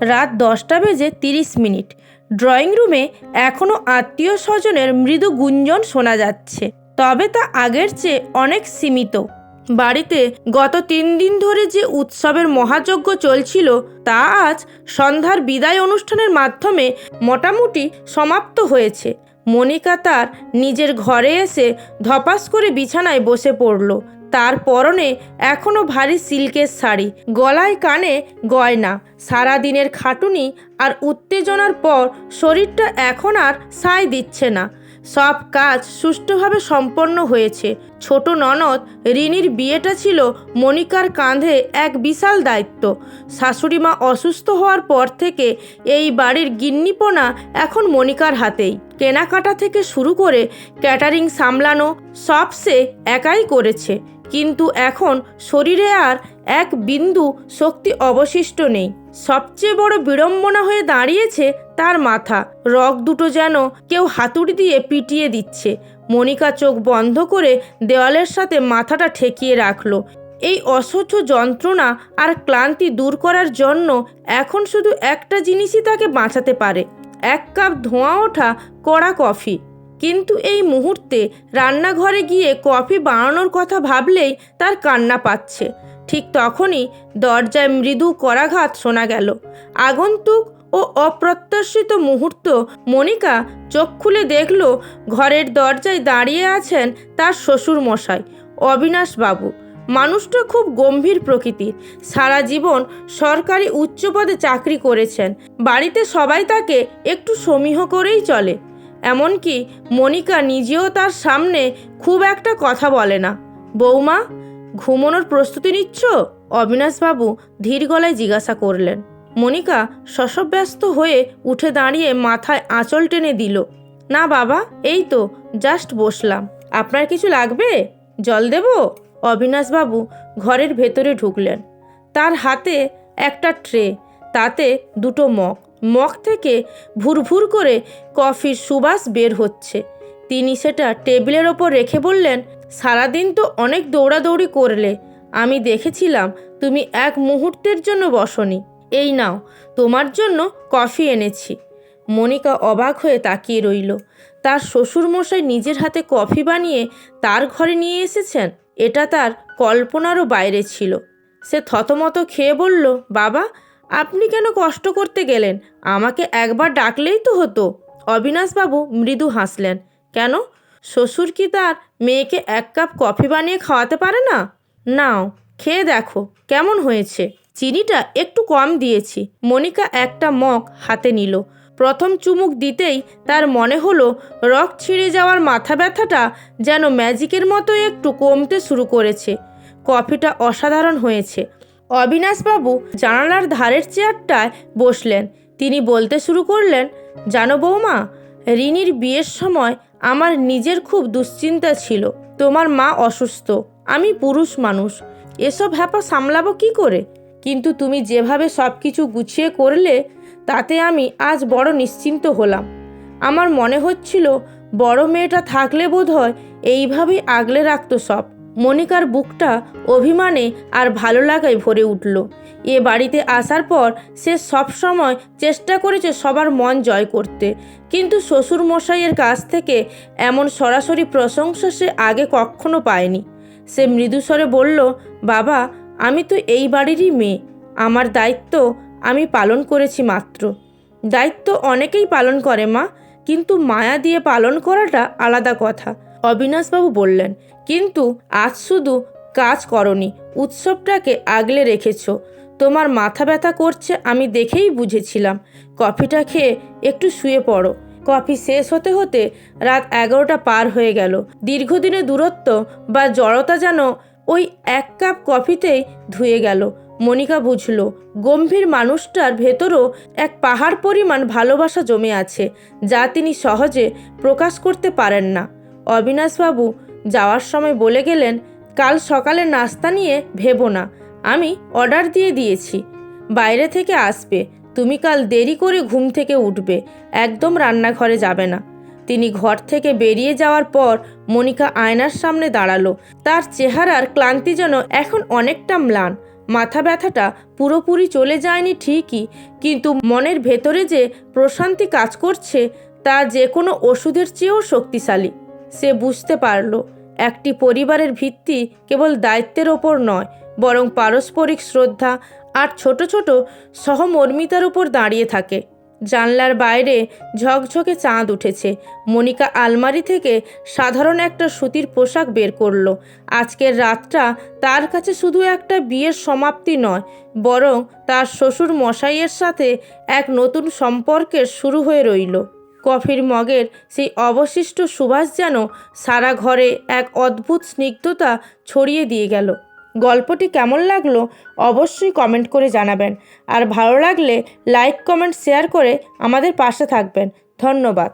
রাত দশটা বেজে তিরিশ মিনিট। ড্রয়িং রুমে এখনও আত্মীয় স্বজনের মৃদু গুঞ্জন শোনা যাচ্ছে। তবে তা আগের চেয়ে অনেক সীমিত। বাড়িতে গত তিন দিন ধরে যে উৎসবের মহাযজ্ঞ চলছিল, তা আজ সন্ধ্যার বিদায় অনুষ্ঠানের মাধ্যমে মোটামুটি সমাপ্ত হয়েছে। মনিকা তার নিজের ঘরে এসে ধপাস করে বিছানায় বসে পড়ল। তার পরনে এখনও ভারী সিল্কের শাড়ি, গলায় কানে গয়না। সারাদিনের খাটুনি আর উত্তেজনার পর শরীরটা এখন আর সায় দিচ্ছে না। সব কাজ সুষ্ঠুভাবে সম্পন্ন হয়েছে। ছোট ননদ রিনির বিয়েটা ছিল মনিকার কাঁধে এক বিশাল দায়িত্ব। শাশুড়িমা অসুস্থ হওয়ার পর থেকে এই বাড়ির গিন্নিপোনা এখন মনিকার হাতেই। কেনাকাটা থেকে শুরু করে ক্যাটারিং সামলানো সব সে একাই করেছে। কিন্তু এখন শরীরে আর এক বিন্দু শক্তি অবশিষ্ট নেই। সবচেয়ে বড় বিড়ম্বনা হয়ে দাঁড়িয়েছে তার মাথা। রগ দুটো যেন কেউ হাতুড়ি দিয়ে পিটিয়ে দিচ্ছে। মনিকা চোখ বন্ধ করে দেওয়ালের সাথে মাথাটা ঠেকিয়ে রাখল। এই অসহ্য যন্ত্রণা আর ক্লান্তি দূর করার জন্য এখন শুধু একটা জিনিসই তাকে বাঁচাতে পারে। এক কাপ ধোঁয়া ওঠা কড়া কফি। কিন্তু এই মুহূর্তে রান্নাঘরে গিয়ে কফি বানানোর কথা ভাবলেই তার কান্না পাচ্ছে। ঠিক তখনই দরজায় মৃদু করাঘাত শোনা গেল। আগন্তুক ও অপ্রত্যাশিত মুহূর্ত মনিকা চোখ খুলে দেখল ঘরের দরজায় দাঁড়িয়ে আছেন তার শ্বশুর মশাই অবিনাশ বাবু মানুষটা খুব গম্ভীর প্রকৃতির। সারা জীবন সরকারি উচ্চপদে চাকরি করেছেন। বাড়িতে সবাই তাকে একটু সমীহ করেই চলে। এমনকি মনিকা নিজেও তার সামনে খুব একটা কথা বলে না। বৌমা, ঘুমোনোর প্রস্তুতি নিচ্ছ? অবিনাশবাবু ধীর গলায় জিজ্ঞাসা করলেন। মনিকা শশব্যস্ত হয়ে উঠে দাঁড়িয়ে মাথায় আঁচল টেনে দিল। না বাবা, এই তো, জাস্ট বসলাম। আপনার কিছু লাগবে? জল দেব? অবিনাশবাবু ঘরের ভেতরে ঢুকলেন। তার হাতে একটা ট্রে, তাতে দুটো মগ। মগ থেকে ভুরভুর করে কফির সুবাস বের হচ্ছে। তিনি সেটা টেবিলের ওপর রেখে বললেন, সারাদিন তো অনেক দৌড়াদৌড়ি করলে। আমি দেখেছিলাম তুমি এক মুহূর্তের জন্য বসনি। এই নাও, তোমার জন্য কফি এনেছি। মনিকা অবাক হয়ে তাকিয়ে রইল। তার শ্বশুরমশাই নিজের হাতে কফি বানিয়ে তার ঘরে নিয়ে এসেছেন? এটা তার কল্পনারও বাইরে ছিল। সে থতমত খেয়ে বলল, বাবা আপনি কেন কষ্ট করতে গেলেন? আমাকে একবার ডাকলেই তো হতো। অবিনাশবাবু মৃদু হাসলেন। কেন? শ্বশুর কি তার মেয়েকে এক কাপ কফি বানিয়ে খাওয়াতে পারে না? নাও, খেয়ে দেখো, কেমন হয়েছে? চিনিটা একটু কম দিয়েছি। মনিকা একটা মগ হাতে নিল। প্রথম চুমুক দিতেই তার মনে হলো রক ছিঁড়ে যাওয়ার মাথা ব্যথাটা যেন ম্যাজিকের মতো একটু কমতে শুরু করেছে। কফিটা অসাধারণ হয়েছে। অবিনাশবাবু জানালার ধারের চেয়ারটায় বসলেন। তিনি বলতে শুরু করলেন, জানো বৌমা, রিনির বিয়ের সময় আমার নিজের খুব দুশ্চিন্তা ছিল। তোমার মা অসুস্থ, আমি পুরুষ মানুষ। এসব হ্যাপা সামলাবো কি করে? কিন্তু তুমি যেভাবে সব কিছু গুছিয়ে করলে, তাতে আমি আজ বড় নিশ্চিন্ত হলাম। আমার মনে হচ্ছিল, বড় মেয়েটা থাকলে বোধ হয় এইভাবেই আগলে রাখতো সব। মনিকার বুকটা অভিমানে আর ভালো লাগায় ভরে উঠল। এ বাড়িতে আসার পর সে সব সময় চেষ্টা করেছে সবার মন জয় করতে। কিন্তু শ্বশুর মশাইয়ের কাছ থেকে এমন সরাসরি প্রশংসা সে আগে কখনো পায়নি। সে মৃদুস্বরে বলল, বাবা, আমি তো এই বাড়িরই মেয়ে। আমার দায়িত্ব আমি পালন করেছি মাত্র। দায়িত্ব অনেকেই পালন করে মা, কিন্তু মায়া দিয়ে পালন করাটা আলাদা কথা। অবিনাশবাবু বললেন, কিন্তু আজ শুধু কাজ করনি, উৎসবটাকে আগলে রেখেছ। তোমার মাথা ব্যথা করছে আমি দেখেই বুঝেছিলাম। কফিটা খেয়ে একটু শুয়ে পড়ো। কফি শেষ হতে হতে রাত এগারোটা পার হয়ে গেল। দীর্ঘদিনের দূরত্ব বা জড়তা যেন ওই এক কাপ কফিতেই ধুয়ে গেল। মনিকা বুঝল, গম্ভীর মানুষটার ভেতরও এক পাহাড় পরিমাণ ভালোবাসা জমে আছে, যা তিনি সহজে প্রকাশ করতে পারেন না। অবিনাশবাবু যাওয়ার সময় বলে গেলেন, কাল সকালে নাস্তা নিয়ে ভেবো না, আমি অর্ডার দিয়ে দিয়েছি। বাইরে থেকে আসবে, তুমি কাল দেরি করে ঘুম থেকে উঠবে, একদম রান্নাঘরে যাবে না। তিনি ঘর থেকে বেরিয়ে যাওয়ার পর মনিকা আয়নার সামনে দাঁড়াল। তার চেহারার ক্লান্তি যেন এখন অনেকটা ম্লান। মাথা ব্যথাটা পুরোপুরি চলে যায়নি ঠিকই, কিন্তু মনের ভেতরে যে প্রশান্তি কাজ করছে, তা যে কোনো ওষুধের চেয়েও শক্তিশালী। সে বুঝতে পারল, একটি পরিবারের ভিত্তি কেবল দায়িত্বের ওপর নয়, বরং পারস্পরিক শ্রদ্ধা আর ছোট ছোট সহমর্মিতার উপর দাঁড়িয়ে থাকে। জানলার বাইরে ঝকঝকে চাঁদ উঠেছে। মনিকা আলমারি থেকে সাধারণ একটা সুতির পোশাক বের করল। আজকের রাতটা তার কাছে শুধু একটা বিয়ের সমাপ্তি নয়, বরং তার শ্বশুর মশাইয়ের সাথে এক নতুন সম্পর্কের শুরু হয়ে রইল। কফির মগের সেই অবশিষ্ট সুবাস যেন সারা ঘরে এক অদ্ভুত স্নিগ্ধতা ছড়িয়ে দিয়ে গেল। গল্পটি কেমন লাগল অবশ্যই কমেন্ট করে জানাবেন। আর ভালো লাগলে লাইক, কমেন্ট, শেয়ার করে আমাদের পাশে থাকবেন। ধন্যবাদ।